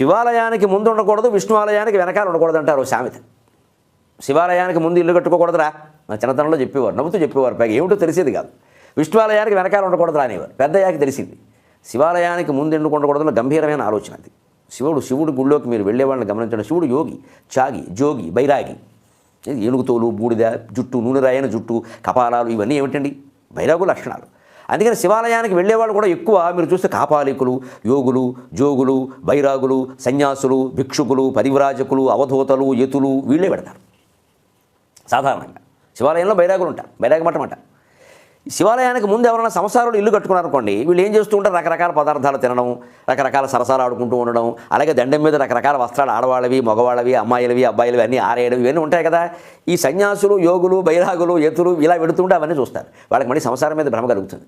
శివాలయానికి ముందు ఉండకూడదు విష్ణువాలయానికి వెనకాల ఉండకూడదు అంటారు సామెత. శివాలయానికి ముందు ఇల్లు కట్టుకోకూడదురా? నా చిన్నతనంలో చెప్పేవారు నవ్వుతూ చెప్పేవారు పైగా ఏమిటో తెలిసేది కాదు. విష్ణువాలయానికి వెనకాల ఉండకూడదురా అనేవారు పెద్దయ్యాకి తెలిసింది. శివాలయానికి ముందు ఎందుకు ఉండకూడదు గంభీరమైన ఆలోచన అది. శివుడు శివుడు గుళ్ళోకి మీరు వెళ్ళే వాళ్ళని గమనించండి. శివుడు యోగి చాగి జోగి బైరాగి. ఏనుగుతోలు బూడిద జుట్టు నూనె రాయన జుట్టు కపాలాలు ఇవన్నీ ఏమిటండి? బైరాగు లక్షణాలు. అందుకని శివాలయానికి వెళ్ళేవాళ్ళు కూడా ఎక్కువ మీరు చూస్తే కాపాలికులు యోగులు జోగులు బైరాగులు సన్యాసులు భిక్షుకులు పరివ్రాజకులు అవధూతలు యతులు వీళ్ళే పెడతారు. సాధారణంగా. శివాలయంలో బైరాగులు ఉంటారు. బైరాగ మఠం అంటారు శివాలయానికి ముందు ఎవరైనా సంసారాలు ఇల్లు కట్టుకున్నారనుకోండి వీళ్ళు ఏం చేస్తూ ఉంటారు? రకరకాల పదార్థాలు తినడం రకరకాల సరసాలు ఆడుకుంటూ ఉండడం అలాగే దండం మీద రకరకాల వస్త్రాలు ఆడవాళ్ళవి మగవాళ్ళవి అమ్మాయిలవి అబ్బాయిలవి అన్నీ ఆరేయడం ఇవన్నీ ఉంటాయి కదా. ఈ సన్యాసులు యోగులు బైరాగులు ఎతులు ఇలా పెడుతుంటే అవన్నీ చూస్తారు. వాళ్ళకి మళ్ళీ సంసారం మీద భ్రమ కలుగుతుంది.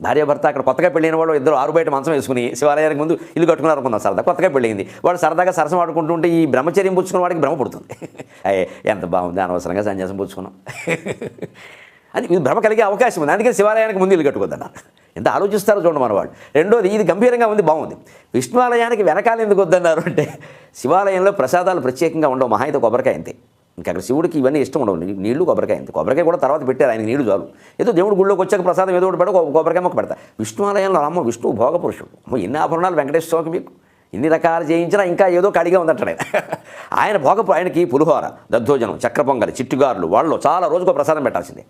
భార్యాభర్త అక్కడ కొత్తగా పెళ్ళైన వాళ్ళు ఇద్దరు ఆరు బయట మంచం వేసుకుని శివాలయానికి ముందు ఇల్లు కట్టుకున్నారు అనుకుందాం సరదా. కొత్తగా పెళ్ళింది. వాడు సరదాగా సరసం ఆడుకుంటుంటే ఈ బ్రహ్మచర్యం పుచ్చుకున్న వాడికి భ్రమ పుడుతుంది. అయ్యే ఎంత బాగుంది అనవసరంగా సన్యాసం పుచ్చుకున్నాం. అది ఇది భ్రమ కలిగే అవకాశం ఉంది. అందుకని శివాలయానికి ముందు ఇల్లు కట్టుకోద్దన్నారు. ఎంత ఆలోచిస్తారో చూడండి మనవాడు రెండోది ఇది గంభీరంగా ఉంది బాగుంది. విష్ణువాలయానికి వెనకాల ఎందుకు వద్దన్నారు అంటే శివాలయంలో ప్రసాదాలు ప్రత్యేకంగా ఉండవు. మహా అయితే కొబ్బరికాయ అంతే. ఇంకా అక్కడ శివుడికి ఇవన్నీ ఇష్టం ఉండవు. నీళ్ళు కొబ్బరికాయ. అంతే కొబ్బరికాయ కూడా తర్వాత పెట్టారు. ఆయన నీళ్ళు చాలు. ఏదో దేవుడు గుళ్ళోకి వచ్చాక ప్రసాదం ఏదో ఒకటి పెడ కొబ్బరికాయ మొక్క పెడతా. విష్ణువాలయంలో అమ్మ విష్ణు భోగపురుషుడు. అమ్మ ఎన్ని ఆభరణాలు వెంకటేశ్వర స్వామికి మీకు? ఇన్ని రకాలు చేయించినా ఇంకా ఏదో కడిగా ఉందంటాడు ఆయన. ఆయన భోగపు ఆయనకి పులిహోర దద్దోజనం చక్ర పొంగలి చిట్టుగారులు వాళ్ళు చాలా రోజుకో ప్రసాదం పెట్టాల్సిందే.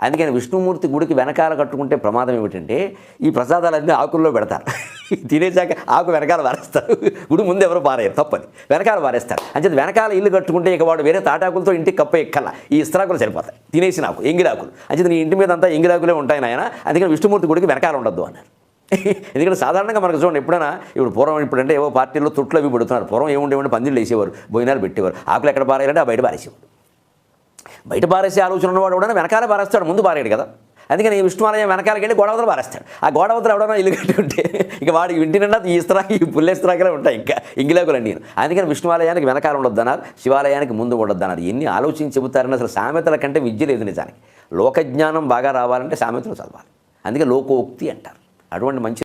అందుకని విష్ణుమూర్తి గుడికి వెనకాల కట్టుకుంటే ప్రమాదం ఏమిటంటే ఈ ప్రసాదాలన్నీ ఆకుల్లో పెడతారు. తినేసాక ఆకు వెనకాల పారేస్తారు గుడి ముందు ఎవరు పారేయరు తప్పని వెనకాల వారేస్తారు. అంచేది వెనకాల ఇల్లు కట్టుకుంటే ఇక వాడు వేరే తాటాకులతో ఇంటికి కప్ప ఎక్కల. ఈ ఇస్త్రాకులు సరిపోతాయి. తినేసిన ఆకు ఎంగిరాకులు అంచేది నీ ఇంటి మీద అంతా ఎంగిరాకులే ఉంటాయి నాయన. అందుకని విష్ణుమూర్తి గుడికి వెనకాల ఉండొద్దు అన్నారు ఎందుకంటే సాధారణంగా మనకు చూడండి ఎప్పుడైనా ఇప్పుడు పూర్వం ఇప్పుడంటే ఏవో పార్టీల్లో తొట్లు అవి పెడుతున్నారు. పూర్వం ఏముండేవండి పందిళ్ళు వేసేవారు భోజనాలు పెట్టేవారు. ఆకులు ఎక్కడ పారేయాలంటే ఆ బయట పారేసేవాడు బయట పారేసే ఆలోచన ఉన్నవాడు కూడా వెనకాల పారేస్తాడు ముందు పారేయడు కదా. అందుకని ఈ విష్ణువాలయం వెనకాలకి వెళ్ళి గోడవతలు పారేస్తాడు. ఆ గోడవతలు ఎవడన్నా ఇల్లు కట్టి ఉంటే ఇక వాడు ఇంటి నిండా ఈ ఇస్త్రా ఈ పుల్లేస్త్రాకలే ఉంటాయి ఇంకా. ఇంగిలాకులు నేను. అందుకని విష్ణువాలయానికి వెనకాల ఉండొద్దన్నారు. శివాలయానికి ముందు ఉండొద్దన్నారు. ఎన్ని ఆలోచించి చెబుతారని అసలు సామెతల కంటే విద్య లేదు నిజానికి. లోకజ్ఞానం బాగా రావాలంటే సామెతలు చదవాలి. అందుకే లోకోక్తి అంటారు. అటువంటి మంచి